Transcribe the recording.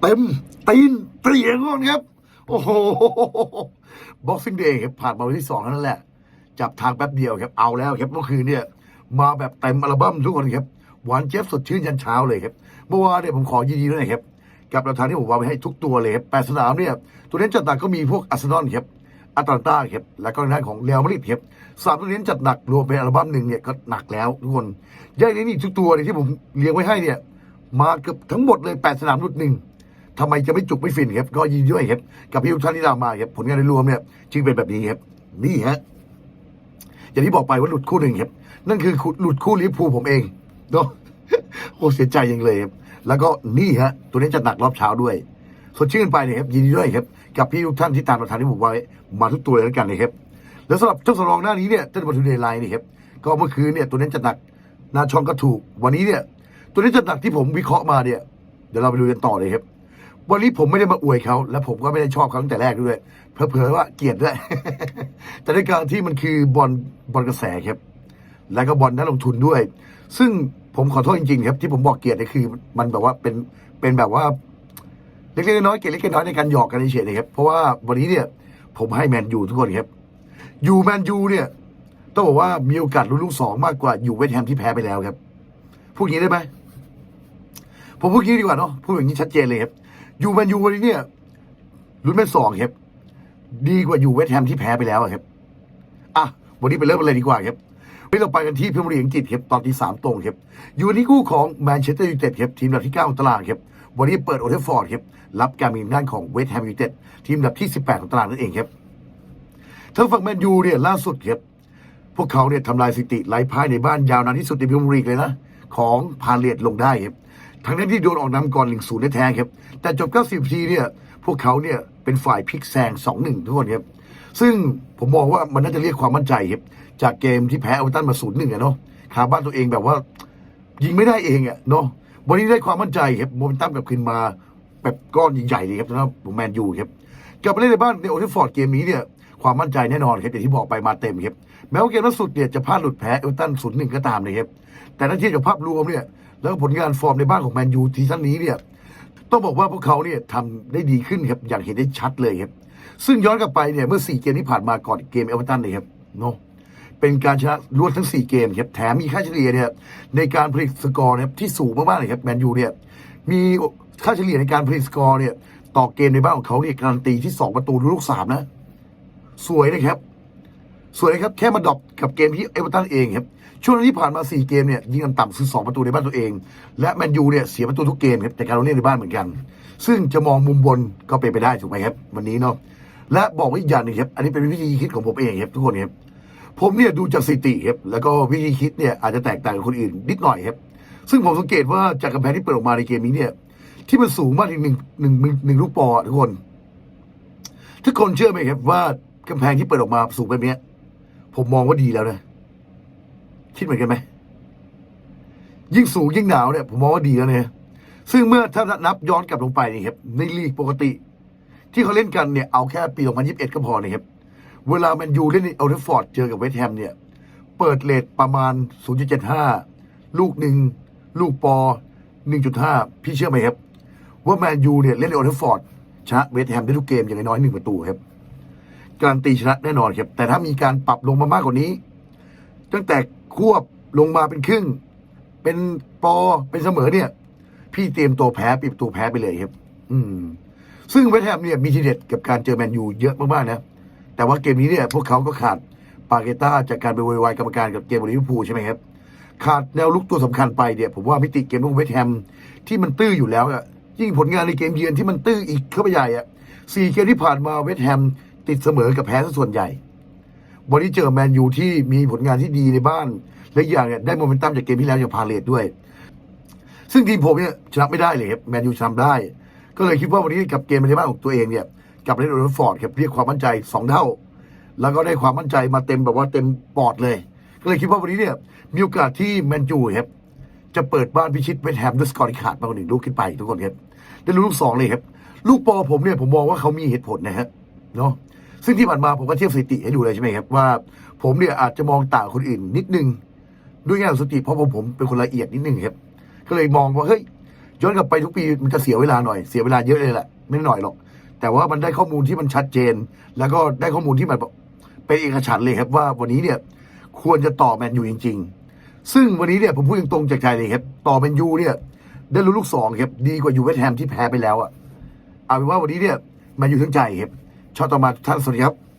เต็มตีนเปลี่ยงก่อนครับ โอ้โหบ็อกซิ่งเดย์ครับผ่านมาวันที่สองนั้นแหละ จับทางแป๊บเดียวครับเอาแล้วครับเมื่อคืนเนี่ยมาแบบเต็มอัลบั้มทุกคนครับหวานเจี๊ยบสดชื่นยันเช้าเลยครับเมื่อวานเนี่ยผมขอยินดีด้วยนะครับกับแนวทางที่ผมวางไว้ให้ทุกตัวเลยครับแปดสนามเนี่ยตัวเน้นจัดหนักก็มีพวกอาร์เซนอลครับอาตาลต้าครับแล้วก็ทางด้านของเรอัลมาดริดครับสามตัวเน้นจัดหนักรวมเป็นอัลบั้มหนึ่งเนี่ยก็หนักแล้วทุกคนแย่อยนี้ทุกตัวเนี่ยที่ผมเลี้ยงไว้ให้เนี่ยมาเกือบทั้งหมดเลยแปดสนามรุดหนึ่ง ทำไมจะไม่จุกไม่ฟินครับก็ยินด้วยครับกับพี่ทุกท่านที่ตามมาครับผลงานในรวมเนี่ยจึงเป็นแบบนี้ครับนี่ฮะอย่างที่บอกไปว่าหลุดคู่หนึ่งครับนั่นคือหลุดคู่ลิเวอร์พูผมเองเนาะโอ้เสียใจยังเลยครับแล้วก็นี่ฮะ ตัวนี้จะหนักรอบเช้าด้วยสดชื่นไปเนี่ยครับยินดีด้วยครับกับพี่ทุกท่านที่ตามประธานที่ผมไว้มาทุกตัวเลยแล้วกันเลยครับแล้วสำหรับเจ้าสำรองหน้านี้เนี่ยเจ้าบอลทูเดย์ไลน์นี่ครับก็เมื่อคืนเนี่ยตัวนี้จะหนักหนาช่องก็ถูก วันนี้เนี่ย ตัวนี้จะหนักที่ผมวิเคราะห์มาเนี่ยเดี๋ยวเราไปดูกันต่อเลยครับ วันนี้ผมไม่ได้มาอวยเขา และผมก็ไม่ได้ชอบเขาตั้งแต่แรกด้วยเผลอๆว่าเกลียดด้วย แต่ในการที่มันคือบอลบอลกระแสครับ แล้วก็บอลนักลงทุนด้วย ซึ่งผมขอโทษจริงๆครับ ที่ผมบอกเกลียดเนี่ยคือ มันแบบว่าเป็นเป็นแบบว่าเล็กๆน้อยๆเกลียดเล็กๆน้อยในการหยอกกันเฉยๆนะครับเพราะว่าวันนี้เนี่ย ผมให้แมนยูทุกคนครับยูแมนยูเนี่ย ต้องบอกว่ามีโอกาสลุ้นลูกสองมากกว่าอยู่เวสต์แฮมที่แพ้ไปแล้วครับพูดอย่างนี้ได้ไหมผมพูดอย่างนี้ดีกว่าเนาะพูดอย่างนี้ชัดเจนเลยครับ ยูแมนยูวันนี้เนี่ยลุ้นเป็นสองครับ ดีกว่าอยู่เวสต์แฮมที่แพ้ไปแล้วครับ อะ วันนี้ไปเริ่มกันเลยดีกว่าครับวันนี้เราไปกันที่พรีเมียร์ลีกอังกฤษครับตอนที่สามตรงครับอยู่ในคู่ของแมนเชสเตอร์ยูไนเต็ดครับทีมอัดับที่เก้าของตารางครับวันนี้เปิดโอเทฟฟอร์ดครับรับการมีงานของเวสต์แฮมยูไนเต็ดทีมอัดับที่สิบแปดของตารางนั่นเองครับทางฝั่งแมนยูเนี่ยล่าสุดครับพวกเขาเนี่ยทำลายสถิติไร้พ่ายในบ้านยาวนานที่สุดในพรีเมียร์ลีกเลยนะของพาเลตลงได้ครับ ทั้งนั้นที่โดนออกนำก่อนหนึ่งศูนย์แท้ครับ แต่จบ 90นาทีเนี่ย พวกเขาเนี่ยเป็นฝ่ายพลิกแซง 2-1 ทุกคนครับ ซึ่งผมมองว่ามันน่าจะเรียกความมั่นใจครับ จากเกมที่แพ้เอเวอร์ตันมาศูนย์หนึ่งอะเนาะคาบ้านตัวเองแบบว่า ยิงไม่ได้เองอะเนาะ วันนี้ได้ความมั่นใจครับ โมเมนตัมกลับคืนมาแบบก้อนใหญ่ๆเลยครับสำหรับแมนยูครับ กลับมาเล่นในบ้านในโอเทฟฟอร์ดเกมนี้เนี่ยความมั่นใจแน่นอนครับอย่างที่บอกไปมาเต็มครับแม้ว่าเกมล่าสุดเนี่ยจะพลาดหลุดแพ้เอเวตันศูนย์หนึ่งก็ตามเลยครับแต่ถ้าเทียบกับภาพรวมเนี่ย แล้วผลงานฟอร์มในบ้านของแมนยูทีซั่นนี้เนี่ยต้องบอกว่าพวกเขาเนี่ยทำได้ดีขึ้นครับอย่างเห็นได้ชัดเลยครับซึ่งย้อนกลับไปเนี่ยเมื่อ 4 เกมที่ผ่านมาก่อนเกมเอเวอร์ตันเลยครับเนาะเป็นการชนะรวดทั้ง 4 เกมครับแถมมีค่าเฉลี่ยเนี่ยในการผลิตสกอร์นะครับที่สูงมากๆเลยครับแมนยูเนี่ยมีค่าเฉลี่ยในการผลิตสกอร์เนี่ยต่อเกมในบ้านของเขาเนี่ยการันตีที่ 2 ประตูลูกสามนะ สวยนะครับ สวยนครับแค่มาดรอปกับเกมที่เอเวอร์ตันเองครับช่วงที่ผ่านมา 4 เกมเนี่ยยิงกันต่ำคือ 2 ประตูในบ้านตัวเอง และแมนยูเนี่ยเสียประตูทุกเกมครับแต่การลงเล่นในบ้านเหมือนกัน ซึ่งจะมองมุมบนก็เป็นไปได้ถูกไหมครับ วันนี้เนาะและบอกว้อีกอย่างหนึงครับอันนี้เป็นวิธีคิดของผมเองครับทุกคนครับผมเนี่ยดูจากสถิติครับแล้วก็วิธีคิดเนี่ยอาจจะแตกต่างกับคนอื่นนิดหน่อยครับซึ่งผมสังเกตว่าจากกำแพงที่เปิดออกมาในเกมนี้เนี่ย ที่มันสูงมากถึงหนึ่งหนึ่งหนึ่งลูกปอทุกคน ทุกคนเชื่อไหมครับว่ากำแพงที่เปิดออกมาสูงแบบนี้ ผมมองว่าดีแล้วนะ คิดเหมือนกันไหม ยิ่งสูงยิ่งหนาวเนี่ย ผมมองว่าดีแล้วเนี่ยซึ่งเมื่อถ้านับย้อนกลับลงไปนี่ครับ ในลีกปกติ ที่เขาเล่นกันเนี่ยเอาแค่ปี 2021 ก็พอนะครับ เวลาแมนยูเล่นในอัลเทฟอร์ดเจอกับเวสต์แฮมเนี่ย เปิดเลทประมาณ 0.75 ลูกหนึ่งลูกปอ 1.5 พี่เชื่อไหมครับ ว่าแมนยูเนี่ยเล่นในอัลเทฟอร์ดชนะเวสต์แฮมได้ทุกเกมอย่างน้อยหนึ่งประตูครับ การันตีชนะแน่นอนครับ แต่ถ้ามีการปรับลงมามากกว่านี้ ตั้งแต่ควบลงมาเป็นครึ่ง เป็นปอเป็นเสมอเนี่ย พี่เตรียมตัวแพ้ปิดประตูแพ้ไปเลยครับ อืม ซึ่งเวสต์แฮมเนี่ยมีทีเด็ดกับการเจอแมนยูเยอะมากๆนะแต่ว่าเกมนี้เนี่ย พวกเขาก็ขาดปาเกต้าจากการไปวยวายกรรมการกับเกมบริลิเวพูใช่ไหมครับขาดแนวลุกตัวสำคัญไปเนี่ยผมว่ามิติเกมของเวสต์แฮมที่มันตื้ออยู่แล้วอะยิ่งผลงานในเกมเยือนที่มันตื้ออีกเข้าไปใหญ่อะสี่เกมที่ผ่านมาเวสต์แฮม ติดเสมอกับแพ้ซะส่วนใหญ่ วันนี้เจอแมนยูที่มีผลงานที่ดีในบ้าน และอย่างเนี่ยได้โมเมนตัมจากเกมที่แล้วอย่างพาเลตด้วย ซึ่งทีมผมเนี่ยชนะไม่ได้เลยครับแมนยูชนะได้ ก็เลยคิดว่าวันนี้กับเกมในบ้านของตัวเองเนี่ยกับเล่นโอลด์ฟอร์ดครับเรียกความมั่นใจสองเท่า แล้วก็ได้ความมั่นใจมาเต็มแบบว่าเต็มปอดเลย ก็เลยคิดว่าวันนี้เนี่ยมีโอกาสที่แมนยูครับจะเปิดบ้านพิชิตเวสต์แฮมด้วยสกอร์ที่ขาดมากกว่าหนึ่งลูกขึ้นไปทุกคนครับได้ลูกสองเลยครับ ลูกปอผมเนี่ยผมมองว่าเขามีเหตุผลนะฮะเนาะ ซึ่งที่ผ่านมาผมก็เทียบสถิติให้ดูเลยใช่ไหมครับว่า ผมเนี่ยอาจจะมองต่างคนอื่นนิดนึงด้วยแง่ของสติเพราะผมผมเป็นคนละเอียดนิดนึงครับก็เลยมองว่าเฮ้ยย้อนกลับไปทุกปีมันจะเสียเวลาหน่อยเสียเวลาเยอะเลยแหละไม่หน่อยหรอก แต่ว่ามันได้ข้อมูลที่มันชัดเจน แล้วก็ได้ข้อมูลที่มันแบบเป็นเอกฉันท์เลยครับว่าวันนี้เนี่ยควรจะต่อแมนยูจริง ๆ ซึ่งวันนี้เนี่ยผมพูดตรงๆจากใจเลยครับต่อแมนยูเนี่ยได้รู้นลูกสองครับดีกว่ายูเวสต์แฮมที่แพ้ไปแล้วอะเอาเป็นว่าวันนี้เนี่ยแมนยูทั้งใจครับ ชอบต่อมาท่านสวัสดีครับ